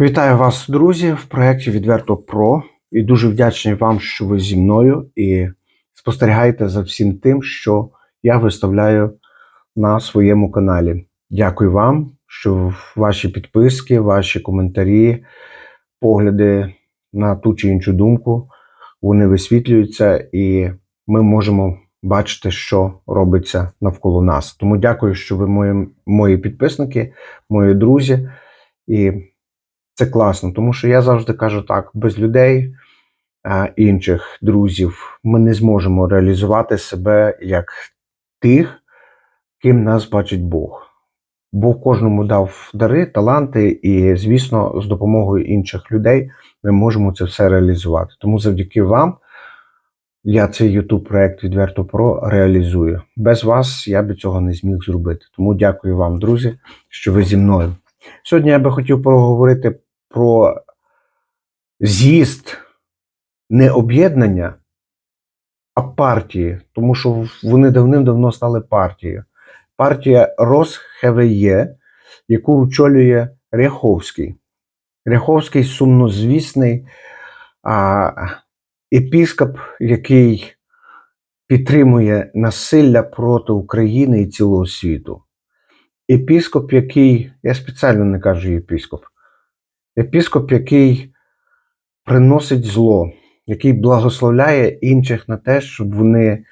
Вітаю вас, друзі, в проєкті Відверто Про. І дуже вдячний вам, що ви зі мною і спостерігаєте за всім тим, що я виставляю на своєму каналі. Дякую вам, що ваші підписки, ваші коментарі, погляди на ту чи іншу думку вони висвітлюються, і ми можемо бачити, що робиться навколо нас. Тому дякую, що ви мої, мої підписники, мої друзі. І це класно, тому що я завжди кажу так: без людей, інших друзів, ми не зможемо реалізувати себе як тих, ким нас бачить Бог. Бог кожному дав дари, таланти, і, звісно, з допомогою інших людей ми можемо це все реалізувати. Тому завдяки вам я цей YouTube проект відверто про реалізую. Без вас я би цього не зміг зробити. Тому дякую вам, друзі, що ви зі мною. Сьогодні я би хотів поговорити про з'їзд не об'єднання, а партії, тому що вони давним-давно стали партією. Партія РосХВЄ, яку очолює Ряховський. Ряховський сумнозвісний а, епіскоп, який підтримує насилля проти України і цілого світу. Епіскоп, який, я спеціально не кажу епіскоп, епіскоп, який приносить зло, який благословляє інших на те, щоб вони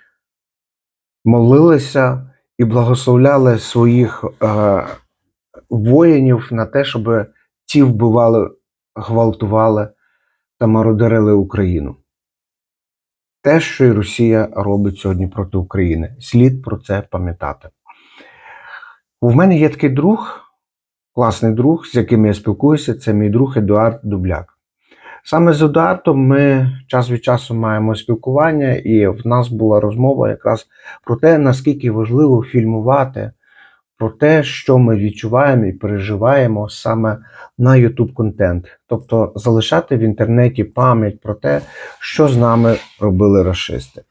молилися і благословляли своїх е, воїнів на те, щоб ті вбивали, гвалтували та мародерили Україну. Те, що і Росія робить сьогодні проти України, слід про це пам'ятати. У мене є такий друг, класний друг, з яким я спілкуюся, це мій друг Едуард Дубляк. Саме з Едуардом ми час від часу маємо спілкування, і в нас була розмова якраз про те, наскільки важливо фільмувати, про те, що ми відчуваємо і переживаємо саме на YouTube контент. Тобто залишати в інтернеті пам'ять про те, що з нами робили расисти,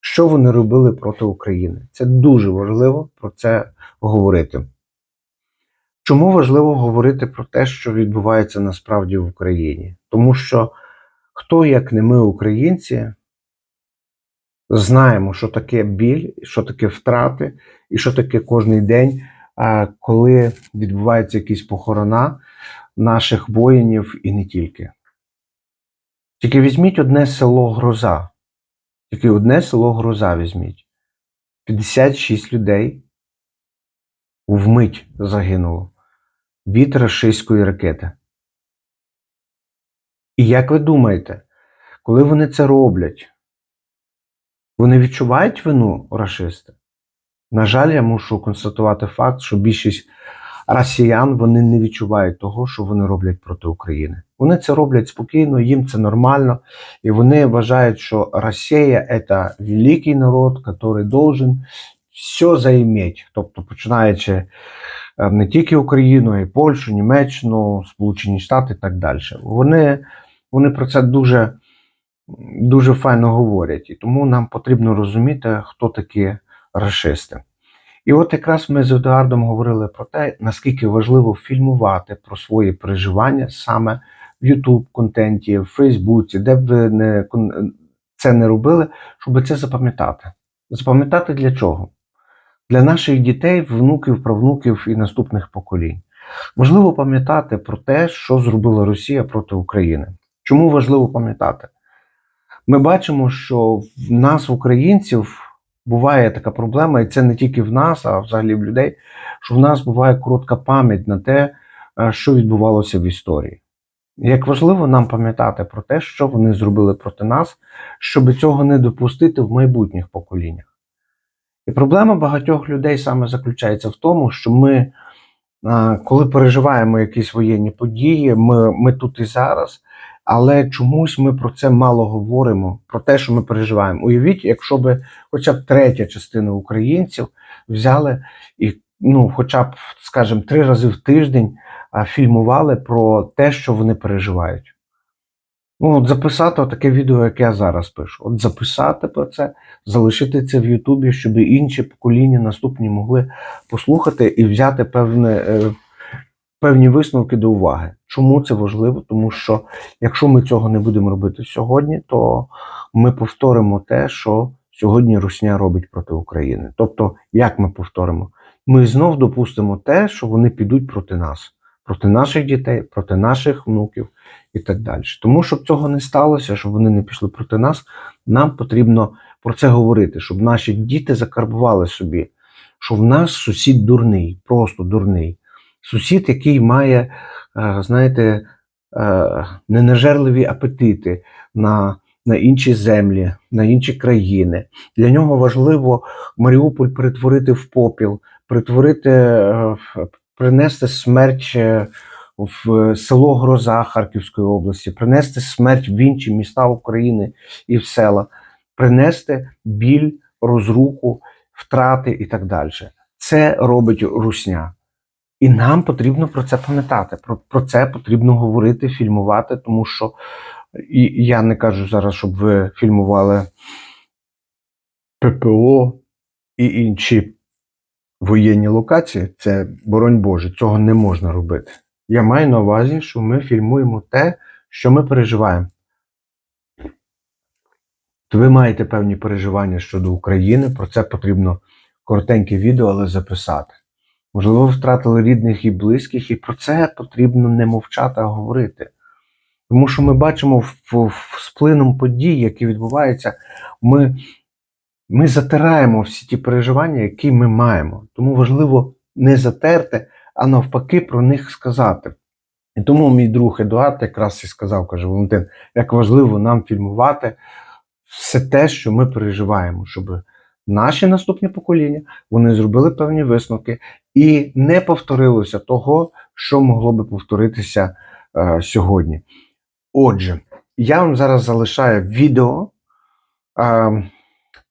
що вони робили проти України. Це дуже важливо про це говорити. Чому важливо говорити про те, що відбувається насправді в Україні? Тому що хто, як не ми, українці, знаємо, що таке біль, що таке втрати, і що таке кожний день, коли відбуваються якісь похорона наших воїнів і не тільки. Тільки візьміть одне село Гроза. Тільки одне село Гроза візьміть. 56 людей вмить загинуло від рашистської ракети. І як ви думаєте, коли вони це роблять, вони відчувають вину рашисти? На жаль, я мушу констатувати факт, що більшість росіян вони не відчувають того, що вони роблять проти України. Вони це роблять спокійно, їм це нормально, і вони вважають, що Росія це великий народ, який должен все заіметь. Тобто, починаючи не тільки Україну, а й Польщу, Німеччину, Сполучені Штати і так далі. Вони, вони про це дуже, дуже файно говорять, і тому нам потрібно розуміти, хто такі расисти. І от якраз ми з Едуардом говорили про те, наскільки важливо фільмувати про свої переживання саме в YouTube контенті, в Фейсбуці, де б ви не це не робили, щоб це запам'ятати. Запам'ятати для чого? Для наших дітей, внуків, правнуків і наступних поколінь. Важливо пам'ятати про те, що зробила Росія проти України. Чому важливо пам'ятати? Ми бачимо, що в нас, українців, буває така проблема, і це не тільки в нас, а взагалі в людей, що в нас буває коротка пам'ять на те, е, що відбувалося в історії. Як важливо нам пам'ятати про те, що вони зробили проти нас, щоб цього не допустити в майбутніх поколіннях. І проблема багатьох людей саме заключається в тому, що ми, коли переживаємо якісь воєнні події, ми, ми тут і зараз, але чомусь ми про це мало говоримо, про те, що ми переживаємо. Уявіть, якщо б хоча б третя частина українців взяли і, ну, хоча б, скажімо, три рази в тиждень фільмували про те, що вони переживають. Ну, от записати таке відео, як я зараз пишу. От записати про це, залишити це в Ютубі, щоб інші покоління наступні могли послухати і взяти певне, е, певні висновки до уваги. Чому це важливо? Тому що якщо ми цього не будемо робити сьогодні, то ми повторимо те, що сьогодні Русня робить проти України. Тобто, як ми повторимо? Ми знов допустимо те, що вони підуть проти нас, проти наших дітей, проти наших внуків і так далі. Тому щоб цього не сталося, щоб вони не пішли проти нас, нам потрібно про це говорити, щоб наші діти закарбували собі, що в нас сусід дурний, просто дурний. Сусід, який має, е, знаєте, е, ненажерливі апетити на, на інші землі, на інші країни. Для нього важливо Маріуполь перетворити в попіл, перетворити, е, принести смерть в село Гроза Харківської області, принести смерть в інші міста України і в села, принести біль, розруку, втрати і так далі. Це робить Русня. І нам потрібно про це пам'ятати. Про, про це потрібно говорити, фільмувати, тому що і я не кажу зараз, щоб ви фільмували ППО і інші воєнні локації. Це боронь Боже, цього не можна робити. Я маю на увазі, що ми фільмуємо те, що ми переживаємо. То ви маєте певні переживання щодо України, про це потрібно коротеньке відео, але записати. Можливо, втратили рідних і близьких, і про це потрібно не мовчати, а говорити. Тому що ми бачимо з плином подій, які відбуваються, ми, ми затираємо всі ті переживання, які ми маємо. Тому важливо не затерти, а навпаки про них сказати. І тому мій друг Едуард якраз і сказав, каже Валентин, як важливо нам фільмувати все те, що ми переживаємо, щоб наші наступні покоління вони зробили певні висновки і не повторилося того, що могло би повторитися е, сьогодні. Отже, я вам зараз залишаю відео е,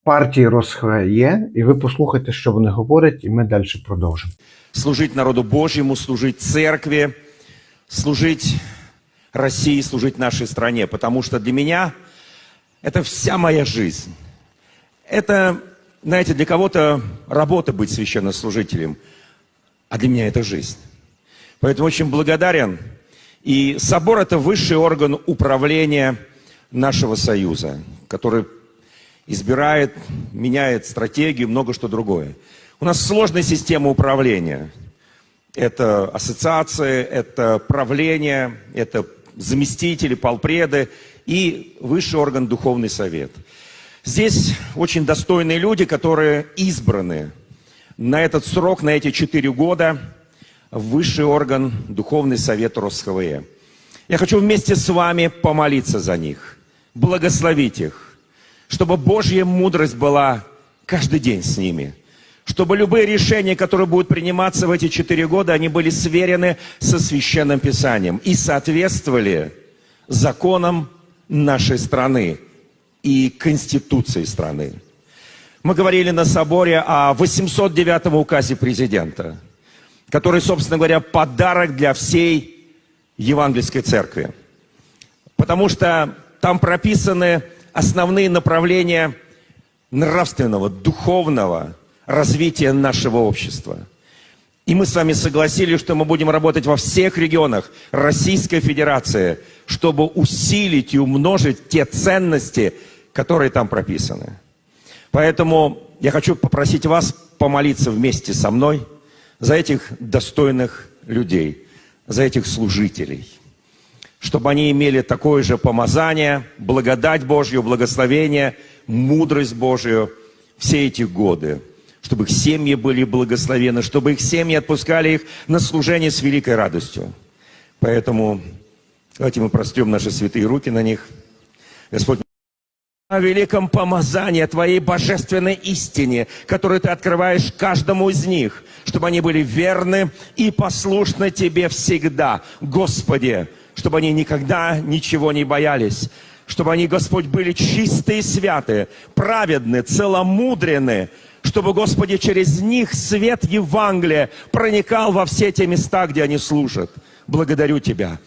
партії Росхває, і ви послухайте, що вони говорять, і ми далі продовжимо. Служить народу Божьему, служить церкви, служить России, служить нашей стране. Потому что для меня это вся моя жизнь. Это, знаете, для кого-то работа быть священнослужителем, а для меня это жизнь. Поэтому очень благодарен. И собор – это высший орган управления нашего союза, который избирает, меняет стратегию, много что другое. У нас сложная система управления. Это ассоциации, это правление, это заместители, полпреды и высший орган Духовный Совет. Здесь очень достойные люди, которые избраны на этот срок, на эти четыре года в высший орган Духовный Совет РосХВЕ. Я хочу вместе с вами помолиться за них, благословить их, чтобы Божья мудрость была каждый день с ними, чтобы любые решения, которые будут приниматься в эти четыре года, они были сверены со Священным Писанием и соответствовали законам нашей страны и Конституции страны. Мы говорили на соборе о 809 указе президента, который, собственно говоря, подарок для всей Евангельской церкви. Потому что там прописаны основные направления нравственного, духовного развития нашего общества. И мы с вами согласились, что мы будем работать во всех регионах Российской Федерации, чтобы усилить и умножить те ценности, которые там прописаны. Поэтому я хочу попросить вас помолиться вместе со мной за этих достойных людей, за этих служителей, чтобы они имели такое же помазание, благодать Божью, благословение, мудрость Божью все эти годы, чтобы их семьи были благословены, чтобы их семьи отпускали их на служение с великой радостью. Поэтому давайте мы прострем наши святые руки на них. Господь, о великом помазании, о Твоей божественной истине, которую Ты открываешь каждому из них, чтобы они были верны и послушны Тебе всегда, Господи, чтобы они никогда ничего не боялись, чтобы они, Господь, были чистые и святы, праведны, целомудренны, чтобы, Господи, через них свет Евангелия проникал во все те места, где они служат. Благодарю Тебя.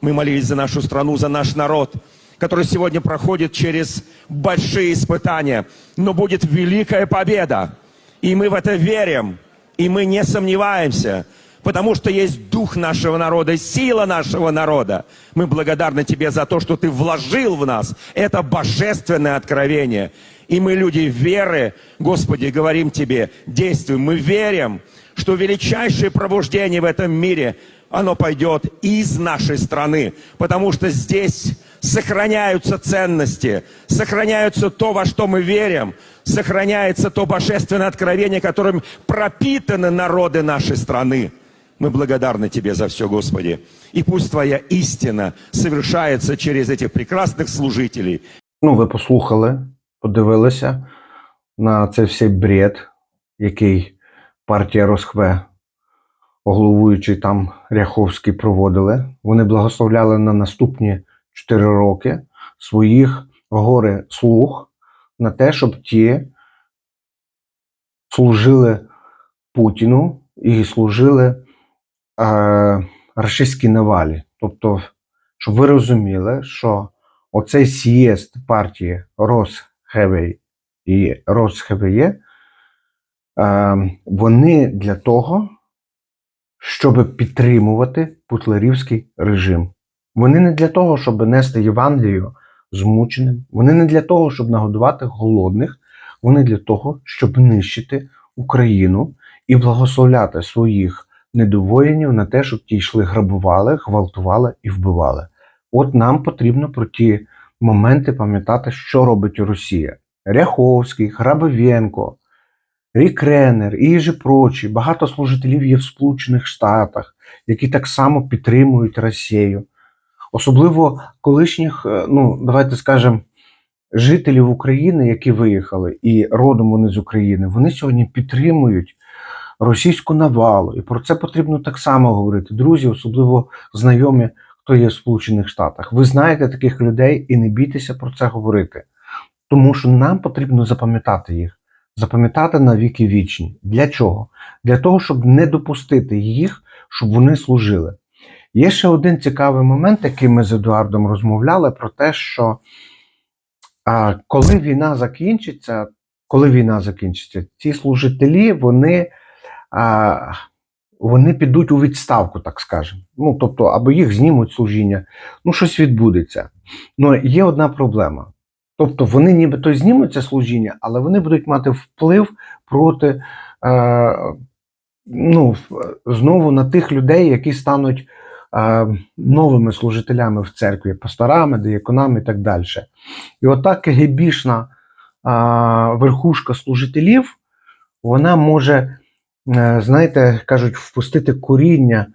Мы молились за нашу страну, за наш народ, который сегодня проходит через большие испытания, но будет великая победа. И мы в это верим, и мы не сомневаемся, потому что есть дух нашего народа, сила нашего народа. Мы благодарны Тебе за то, что Ты вложил в нас это божественное откровение. И мы, люди веры, Господи, говорим Тебе, действуем. Мы верим, что величайшее пробуждение в этом мире, оно пойдет из нашей страны, потому что здесь сохраняются ценности, сохраняются то, во что мы верим, сохраняется то божественное откровение, которым пропитаны народы нашей страны. Мы благодарны Тебе за все, Господи. И пусть Твоя истина совершается через этих прекрасных служителей, Ну, ви послухали, подивилися на цей всей бред, який партія Росхве, головуючий там Ряховський, проводили. Вони благословляли на наступні 4 роки своїх горе слуг на те, щоб ті служили Путіну і служили е, рашистській навалі. Тобто, щоб ви розуміли, що оцей сієст партії Росхевей і Росхевеє, е, вони для того, щоб підтримувати путлерівський режим. Вони не для того, щоб нести Євангелію змученим, вони не для того, щоб нагодувати голодних, вони для того, щоб нищити Україну і благословляти своїх недовоїнів на те, щоб ті йшли, грабували, гвалтували і вбивали. От нам потрібно про ті моменти пам'ятати, що робить Росія. Ряховський, Грабовенко, Рік Ренер і же прочі, багато служителів є в Сполучених Штатах, які так само підтримують Росію. Особливо колишніх, е, ну давайте скажемо, жителів України, які виїхали, і родом вони з України, вони сьогодні підтримують російську навалу. І про це потрібно так само говорити. Друзі, особливо знайомі, хто є в Сполучених Штатах. Ви знаєте таких людей і не бійтеся про це говорити. Тому що нам потрібно запам'ятати їх, запам'ятати на віки вічні. Для чого? Для того, щоб не допустити їх, щоб вони служили. Є ще один цікавий момент, який ми з Едуардом розмовляли, про те, що а, коли війна закінчиться, коли війна закінчиться, ці служителі вони, а, вони підуть у відставку, так скажемо. Ну, тобто, або їх знімуть служіння, ну щось відбудеться. Ну, є одна проблема. Тобто вони нібито знімуть це служіння, але вони будуть мати вплив проти е, ну, знову на тих людей, які стануть е, новими служителями в церкві, пасторами, дияконами і так далі. І ота КГБшна е, верхушка служителів, вона може, знаєте, кажуть, впустити коріння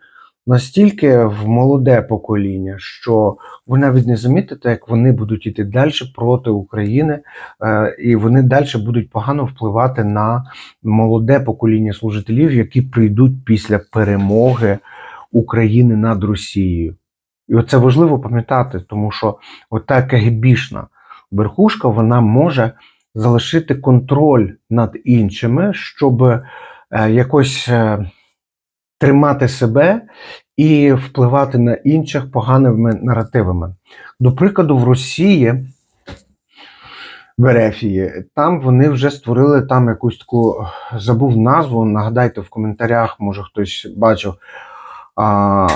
настільки в молоде покоління, що ви навіть не замітите, як вони будуть іти далі проти України, е, і вони далі будуть погано впливати на молоде покоління служителів, які прийдуть після перемоги України над Росією. І оце важливо пам'ятати, тому що ота КГБшна верхушка вона може залишити контроль над іншими, щоб е, якось е, тримати себе і впливати на інших поганими наративами. До прикладу, в Росії, в Ерефії, там вони вже створили там якусь таку, забув назву, нагадайте в коментарях, може хтось бачив, а,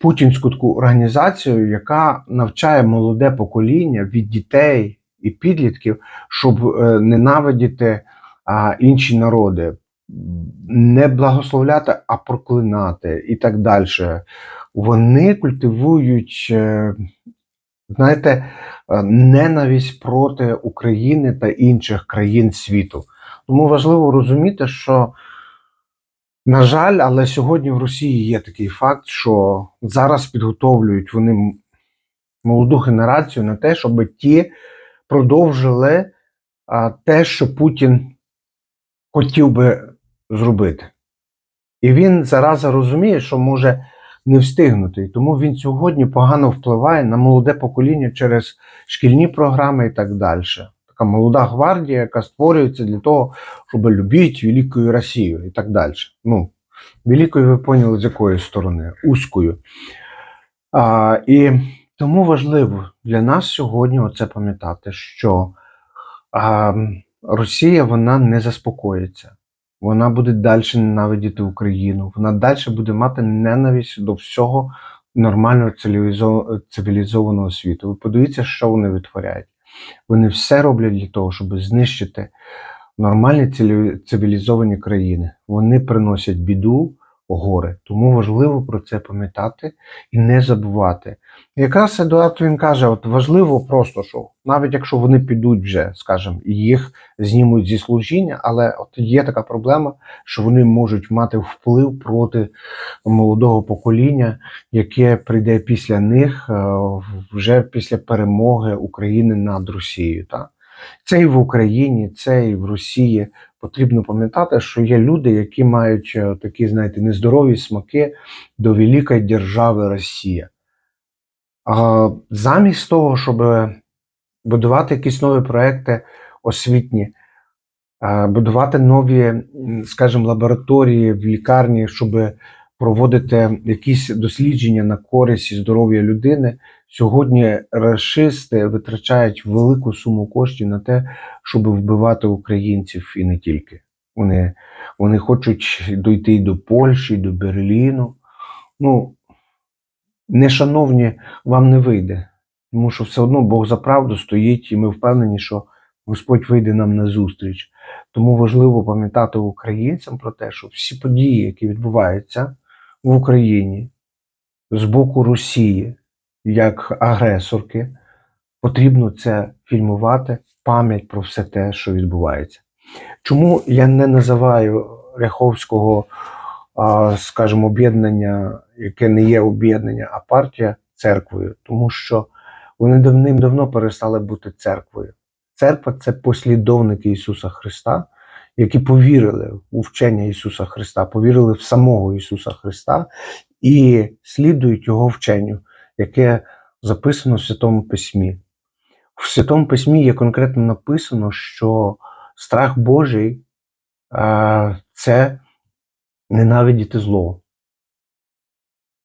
путінську таку організацію, яка навчає молоде покоління від дітей і підлітків, щоб е, ненавидіти а, інші народи, не благословляти, а проклинати і так далі. Вони культивують, е, знаєте, е, ненависть проти України та інших країн світу. Тому важливо розуміти, що, на жаль, але сьогодні в Росії є такий факт, що зараз підготовлюють вони молоду генерацію на те, щоб ті продовжили те, що Путін хотів би зробити. І він зараза розуміє, що може не встигнути. І тому він сьогодні погано впливає на молоде покоління через шкільні програми і так далі. Така молода гвардія, яка створюється для того, щоб любити велику Росію і так далі. Ну, великою ви поняли, з якої сторони, узькою. А, і тому важливо для нас сьогодні оце пам'ятати, що а, Росія вона не заспокоїться. Вона буде далі ненавидіти Україну, вона далі буде мати ненависть до всього нормального цивілізованого світу. Ви подивіться, що вони витворяють. Вони все роблять для того, щоб знищити нормальні цивілізовані країни. Вони приносять біду, горе. Тому важливо про це пам'ятати і не забувати. Якраз Едуард він каже: от важливо просто, що навіть якщо вони підуть вже, скажімо, їх знімуть зі служіння, але от є така проблема, що вони можуть мати вплив проти молодого покоління, яке прийде після них е, вже після перемоги України над Росією. Так? Це і в Україні, це і в Росії. Потрібно пам'ятати, що є люди, які мають е, такі, знаєте, нездорові смаки до великої держави Росія. А замість того, щоб будувати якісь нові проекти освітні, будувати нові, скажімо, лабораторії в лікарні, щоб проводити якісь дослідження на користь і здоров'я людини. Сьогодні расисти витрачають велику суму коштів на те, щоб вбивати українців і не тільки. Вони, вони хочуть дойти до Польщі, і до Берліну. Ну, нешановні, вам не вийде. Тому що все одно Бог за правду стоїть, і ми впевнені, що Господь вийде нам на зустріч. Тому важливо пам'ятати українцям про те, що всі події, які відбуваються в Україні з боку Росії, як агресорки, потрібно це фільмувати, пам'ять про все те, що відбувається. Чому я не називаю Ряховського, скажімо, об'єднання, яке не є об'єднання, а партія церквою? Тому що вони давним-давно перестали бути церквою. Церква це послідовники Ісуса Христа, які повірили у вчення Ісуса Христа, повірили в самого Ісуса Христа і слідують Його вченню, яке записано в Святому Письмі. В Святому Письмі є конкретно написано, що страх Божий це ненавидіти зло.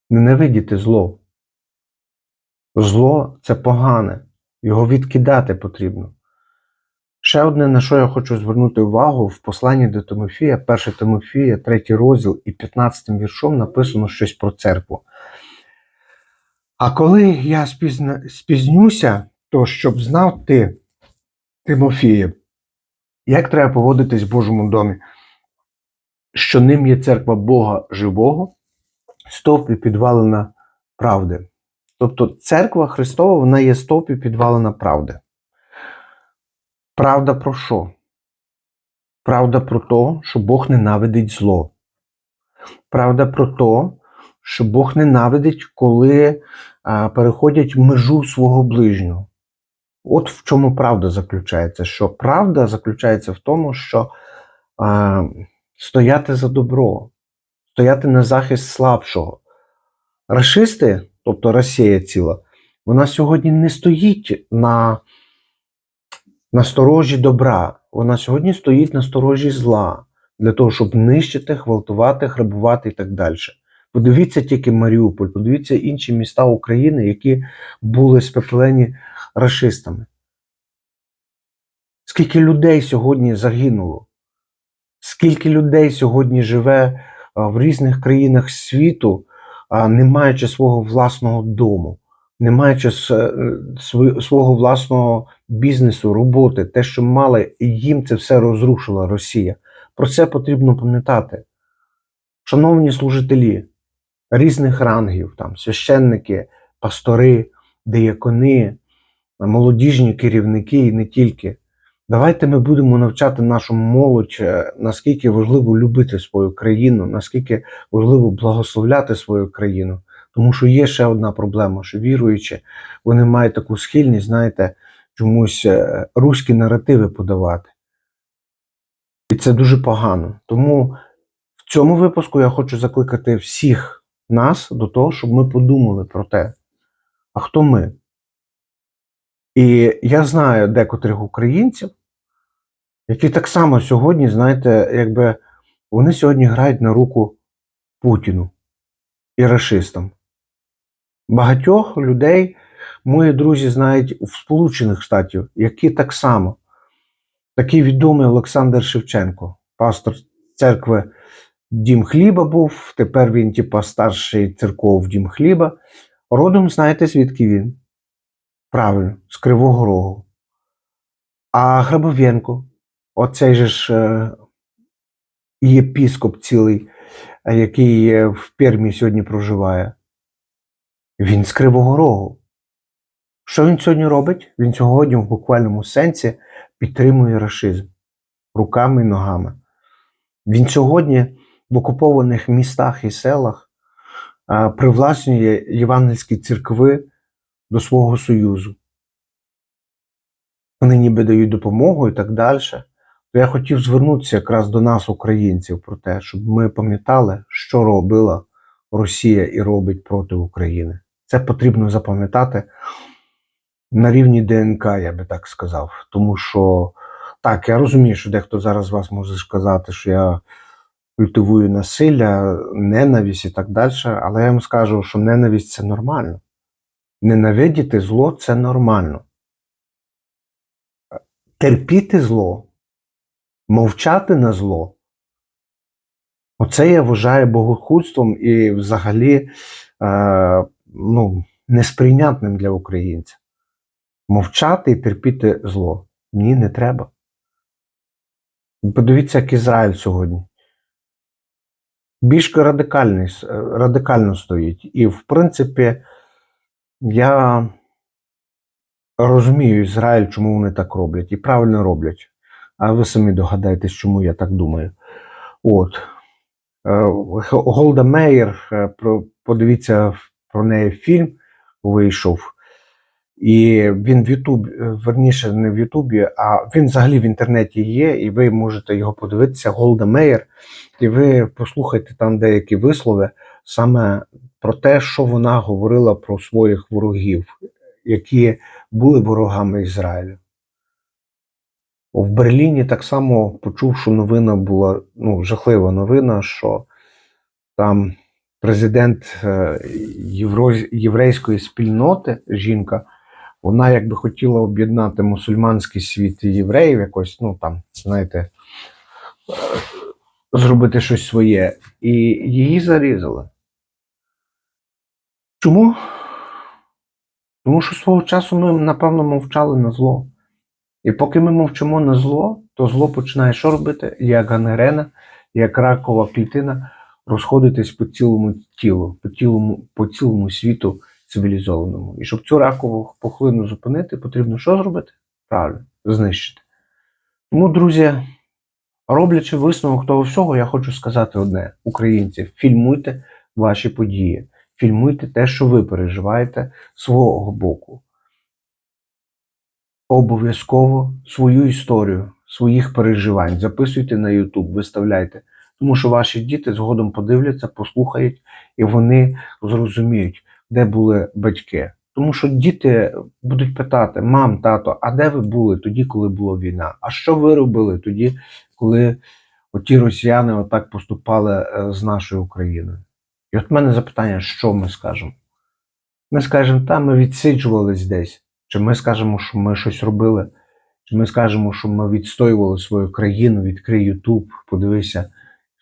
Ненавидіти зло. Зло це погане, його відкидати потрібно. Ще одне, на що я хочу звернути увагу, в посланні до Тимофія, 1 Тимофія, 3 розділ і 15 віршом написано щось про церкву. А коли я спізна... спізнюся, то щоб знав ти, Тимофіє, як треба поводитись в Божому домі, що ним є церква Бога живого, стовп і підвалена правди. Тобто церква Христова, вона є стовп і підвалена правди. Правда про що? Правда про те, що Бог ненавидить зло. Правда про те, що Бог ненавидить, коли а, переходять межу свого ближнього. От в чому правда заключається. Що правда заключається в тому, що а, стояти за добро, стояти на захист слабшого. Рашисти, тобто Росія ціла, вона сьогодні не стоїть на, на сторожі добра, вона сьогодні стоїть на сторожі зла для того, щоб нищити, гвалтувати, грабувати і так далі. Подивіться тільки Маріуполь, подивіться інші міста України, які були спепелені рашистами. Скільки людей сьогодні загинуло? Скільки людей сьогодні живе в різних країнах світу, не маючи свого власного дому, не маючи е, свого власного бізнесу, роботи, те, що мали, і їм це все розрушила Росія. Про це потрібно пам'ятати. Шановні служителі різних рангів, там, священники, пастори, деякони, молодіжні керівники і не тільки. Давайте ми будемо навчати нашу молодь, е, наскільки важливо любити свою країну, наскільки важливо благословляти свою країну. Тому що є ще одна проблема, що віруючи, вони мають таку схильність, знаєте, чомусь е, руські наративи подавати. І це дуже погано. Тому в цьому випуску я хочу закликати всіх нас до того, щоб ми подумали про те, а хто ми? І я знаю декотрих українців, які так само сьогодні, знаєте, якби вони сьогодні грають на руку Путіну і расистам. Багатьох людей мої друзі знають в Сполучених Штатів, які так само. Такий відомий Олександр Шевченко, пастор церкви Дім хліба був, тепер він, типа, старший церков Дім хліба. Родом знаєте, звідки він? Правильно, з Кривого Рогу. А Грабовенко, оцей же ж е, єпіскоп цілий, який е, в Пермі сьогодні проживає, він з Кривого Рогу. Що він сьогодні робить? Він сьогодні в буквальному сенсі підтримує рашизм руками і ногами. Він сьогодні в окупованих містах і селах а, привласнює євангельські церкви до свого союзу. Вони ніби дають допомогу і так далі. То я хотів звернутися якраз до нас, українців, про те, щоб ми пам'ятали, що робила Росія і робить проти України. Це потрібно запам'ятати на рівні ДНК, я би так сказав. Тому що так, я розумію, що дехто зараз вас може сказати, що я культивую насилля, ненависть і так далі, але я вам скажу, що ненависть це нормально. Ненавидіти зло це нормально. Терпіти зло, мовчати на зло. Оце я вважаю богохульством і взагалі е, ну, несприйнятним для українця. Мовчати і терпіти зло. Ні, не треба. Подивіться, як Ізраїль сьогодні. Більш е, радикально стоїть. І, в принципі, я розумію Ізраїль, чому вони так роблять, і правильно роблять. А ви самі догадаєтесь, чому я так думаю. От. Е, Голда Меєр, е, подивіться про неї фільм вийшов. І він в Ютубі, верніше, не в Ютубі, а він взагалі в інтернеті є, і ви можете його подивитися, Голда Меєр, і ви послухайте там деякі вислови саме про те, що вона говорила про своїх ворогів, які були ворогами Ізраїлю. В Берліні так само почув, що новина була ну, жахлива новина, що там президент е, єврейської спільноти, жінка, вона якби хотіла об'єднати мусульманський світ і євреїв якось, ну там, знаєте, е, зробити щось своє. І її зарізали. Чому? Тому що свого часу ми, напевно, мовчали на зло. І поки ми мовчимо на зло, то зло починає що робити? Як гангрена, як ракова клітина розходитись по цілому тілу, по цілому, по цілому світу цивілізованому. І щоб цю ракову пухлину зупинити, потрібно що зробити? Правильно, знищити. Тому, друзі, роблячи висновок того всього, я хочу сказати одне: українці, фільмуйте ваші події, фільмуйте те, що ви переживаєте свого боку. Обов'язково свою історію, своїх переживань записуйте на YouTube, виставляйте. Тому що ваші діти згодом подивляться, послухають, і вони зрозуміють, де були батьки. Тому що діти будуть питати: мам, тато, а де ви були тоді, коли була війна? А що ви робили тоді, коли оті росіяни отак поступали е, з нашою Україною? І от в мене запитання, що ми скажемо? Ми скажемо, та ми відсиджувались десь. Чи ми скажемо, що ми щось робили? Чи ми скажемо, що ми відстоювали свою країну, відкрий Ютуб, подивися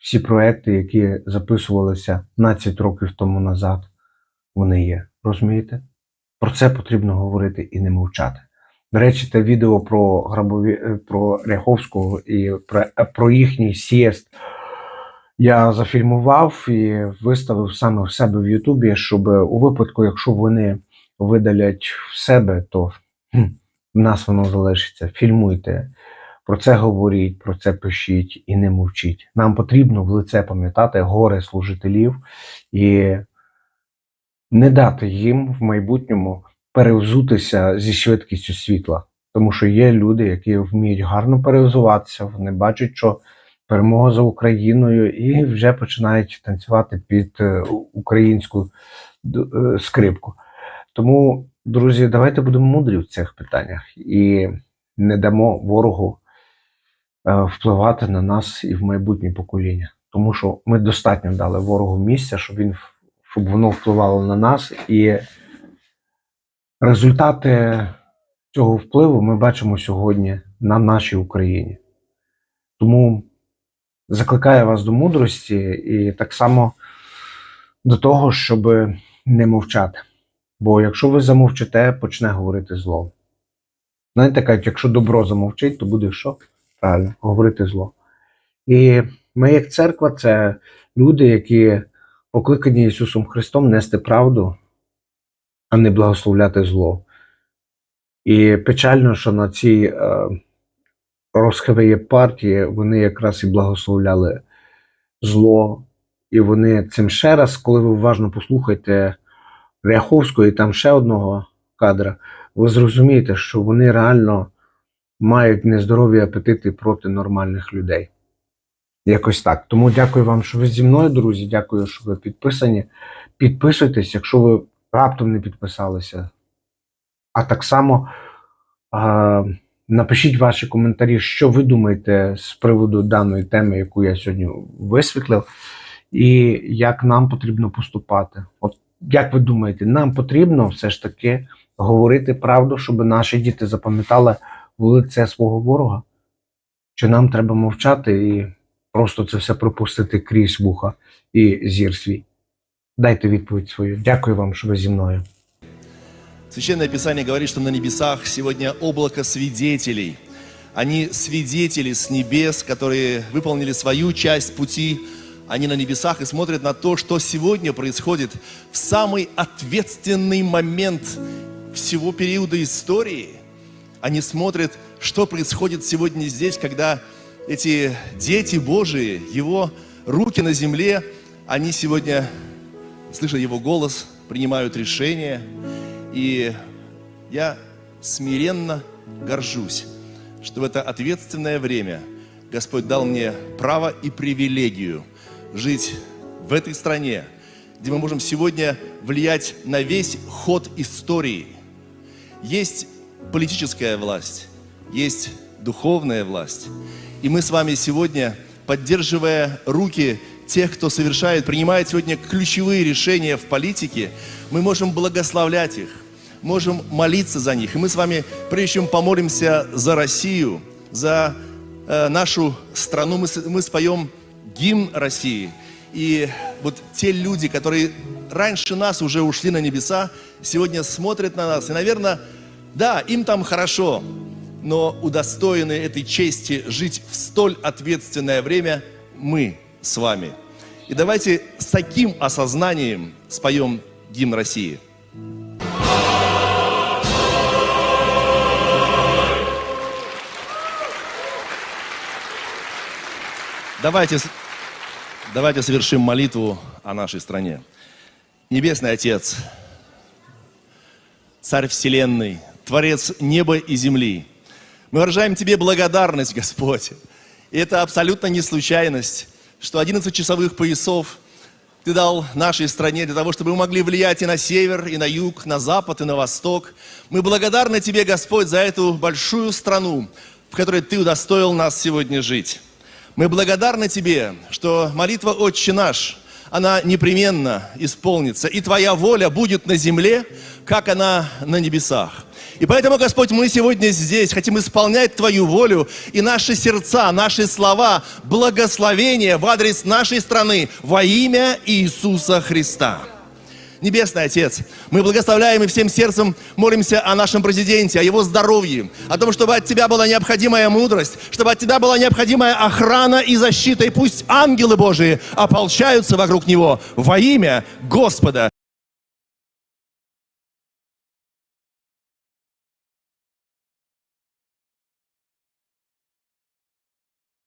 всі проекти, які записувалися 15 років тому назад, вони є. Розумієте? Про це потрібно говорити і не мовчати. До речі, те відео про Грабові, е, про Ряховського і про, е, про їхній сієст я зафільмував і виставив саме в себе в Ютубі, щоб у випадку, якщо вони видалять в себе, то хм, в нас воно залишиться. Фільмуйте, про це говоріть, про це пишіть і не мовчіть. Нам потрібно в лице пам'ятати горе служителів і не дати їм в майбутньому перевзутися зі швидкістю світла. Тому що є люди, які вміють гарно перевзуватися, вони бачать, що перемога за Україною, і вже починають танцювати під е, українську е, скрипку. Тому, друзі, давайте будемо мудрі в цих питаннях і не дамо ворогу е, впливати на нас і в майбутнє покоління. Тому що ми достатньо дали ворогу місця, щоб він щоб воно впливало на нас, і результати цього впливу ми бачимо сьогодні на нашій Україні. Тому закликаю вас до мудрості і так само до того, щоб не мовчати. Бо якщо ви замовчите, почне говорити зло. Знаєте, кажуть, якщо добро замовчить, то буде що? Правильно, говорити зло. І ми, як церква, це люди, які покликані Ісусом Христом нести правду, а не благословляти зло. І печально, що на цій е, розхивиє партії вони якраз і благословляли зло. І вони цим ще раз, коли ви уважно послухаєте Ряховського і там ще одного кадра, ви зрозумієте, що вони реально мають нездорові апетити проти нормальних людей. Якось так. Тому дякую вам, що ви зі мною, друзі. Дякую, що ви підписані. Підписуйтесь, якщо ви раптом не підписалися. А так само а, напишіть ваші коментарі, що ви думаєте з приводу даної теми, яку я сьогодні висвітлив, і як нам потрібно поступати. От як ви думаєте, нам потрібно все ж таки говорити правду, щоб наші діти запам'ятали вулице свого ворога? Чи нам треба мовчати і просто це все пропустити крізь вуха і зір свій? Дайте відповідь свою. Дякую вам, що ви зі мною. Священное Писание говорит, что на небесах сегодня облако свидетелей. Они свидетели с небес, которые выполнили свою часть пути. Они на небесах и смотрят на то, что сегодня происходит в самый ответственный момент всего периода истории. Они смотрят, что происходит сегодня здесь, когда эти дети Божии, Его руки на земле, они сегодня, слыша Его голос, принимают решения. И я смиренно горжусь, что в это ответственное время Господь дал мне право и привилегию жить в этой стране, где мы можем сегодня влиять на весь ход истории. Есть политическая власть, есть духовная власть. И мы с вами сегодня, поддерживая руки тех, кто совершает, принимает сегодня ключевые решения в политике, мы можем благословлять их, можем молиться за них. И мы с вами, прежде чем помолимся за Россию, за э, нашу страну, мы, мы споем гимн России. И вот те люди, которые раньше нас уже ушли на небеса, сегодня смотрят на нас. И, наверное, да, им там хорошо, но удостоены этой чести жить в столь ответственное время мы с вами. И давайте с таким осознанием споем гимн России. Давайте, давайте совершим молитву о нашей стране. Небесный Отец, Царь Вселенной, Творец неба и земли, мы выражаем Тебе благодарность, Господь. И это абсолютно не случайность, что 11 часовых поясов Ты дал нашей стране для того, чтобы мы могли влиять и на север, и на юг, на запад, и на восток. Мы благодарны Тебе, Господь, за эту большую страну, в которой Ты удостоил нас сегодня жить. Мы благодарны Тебе, что молитва «Отче наш», она непременно исполнится, и Твоя воля будет на земле, как она на небесах. И поэтому, Господь, мы сегодня здесь хотим исполнять Твою волю, и наши сердца, наши слова, благословения в адрес нашей страны во имя Иисуса Христа. Небесный Отец, мы благословляем и всем сердцем молимся о нашем президенте, о его здоровье, о том, чтобы от Тебя была необходимая мудрость, чтобы от Тебя была необходимая охрана и защита, и пусть ангелы Божии ополчаются вокруг него во имя Господа